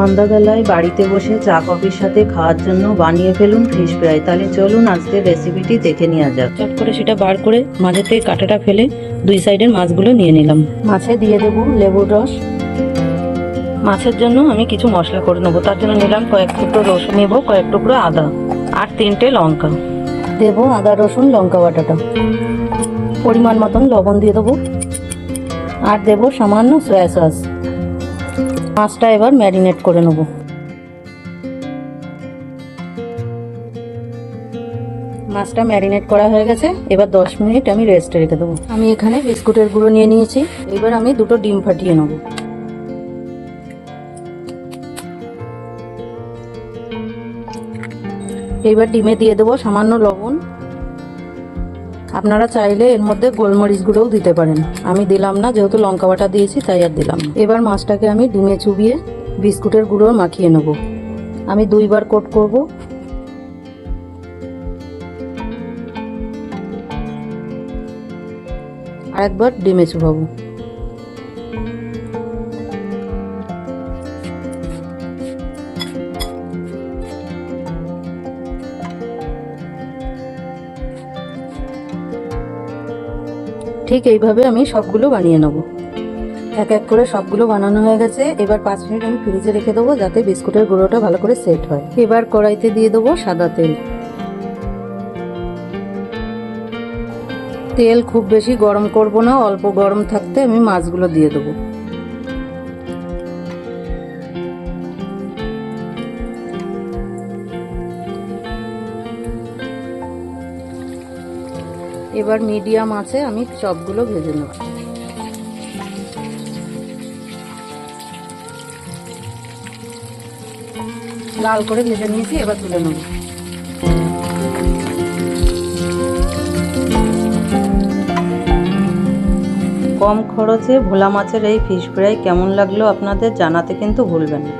সন্ধ্যাবেলায় বাড়িতে বসে চা কফির সাথে খাওয়ার জন্য বানিয়ে ফেলুন ফিশ ফ্রাই। তাহলে চলুন আজকে রেসিপিটি দেখে নেওয়া যাক। চট করে সেটা বার করে মাঝেতে কাঁটাটা ফেলে দুই সাইডের মাছগুলো নিয়ে নিলাম। মাছে দিয়ে দেবো লেবুর রস। মাছের জন্য আমি কিছু মশলা করে নেব। তার জন্য নিলাম কয়েক টুকরো রসুন নেব কয়েক টুকরো আদা আর তিনটে লঙ্কা। দেবো আদা রসুন লঙ্কা বাটাটা। পরিমাণ মতন লবণ দিয়ে দেবো। আর দেবো সামান্য সয়া সস মাছটা এবার ম্যারিনেট করে নেব। মাছটা ম্যারিনেট করা হয়ে গেছে। এবার দশ মিনিট আমি রেস্টে রেখে দেবো। আমি এখানে বিস্কুটের গুঁড়ো নিয়ে নিয়েছি। এবার আমি দুটো ডিম ফাটিয়ে নেব। এবার ডিমে দিয়ে দেবো সামান্য লবণ। আপনারা চাইলে এর মধ্যে গোলমরিচ গুঁড়োও দিতে পারেন। আমি দিলাম না, যেহেতু লঙ্কা বাটা দিয়েছি, তাই আর দিলাম এবার মাছটাকে আমি ডিমে চুবিয়ে বিস্কুটের গুঁড়ো মাখিয়ে নেব। আমি দুইবার কোট করব। আর একবার ডিমে চুবাবো। ঠিক এইভাবে আমি সবগুলো বানিয়ে নেব। এক এক করে সবগুলো বানানো হয়ে গেছে। এবার পাঁচ মিনিট আমি ফ্রিজে রেখে দেবো যাতে বিস্কুটের গুঁড়োটা ভালো করে সেট হয়। এবার কড়াইতে দিয়ে দেবো সাদা তেল। তেল খুব বেশি গরম করব না, অল্প গরম থাকতে আমি মাছগুলো দিয়ে দেবো। এবার মিডিয়াম আছে, আমি সবগুলো ভেজে নেব। লাল করে ভেজে নিয়েছি, এবার তুলে নেব। কম খরচে ভোলা মাছের এই ফিশ ফ্রাই কেমন লাগল আপনাদের জানাতে কিন্তু ভুলবেন না।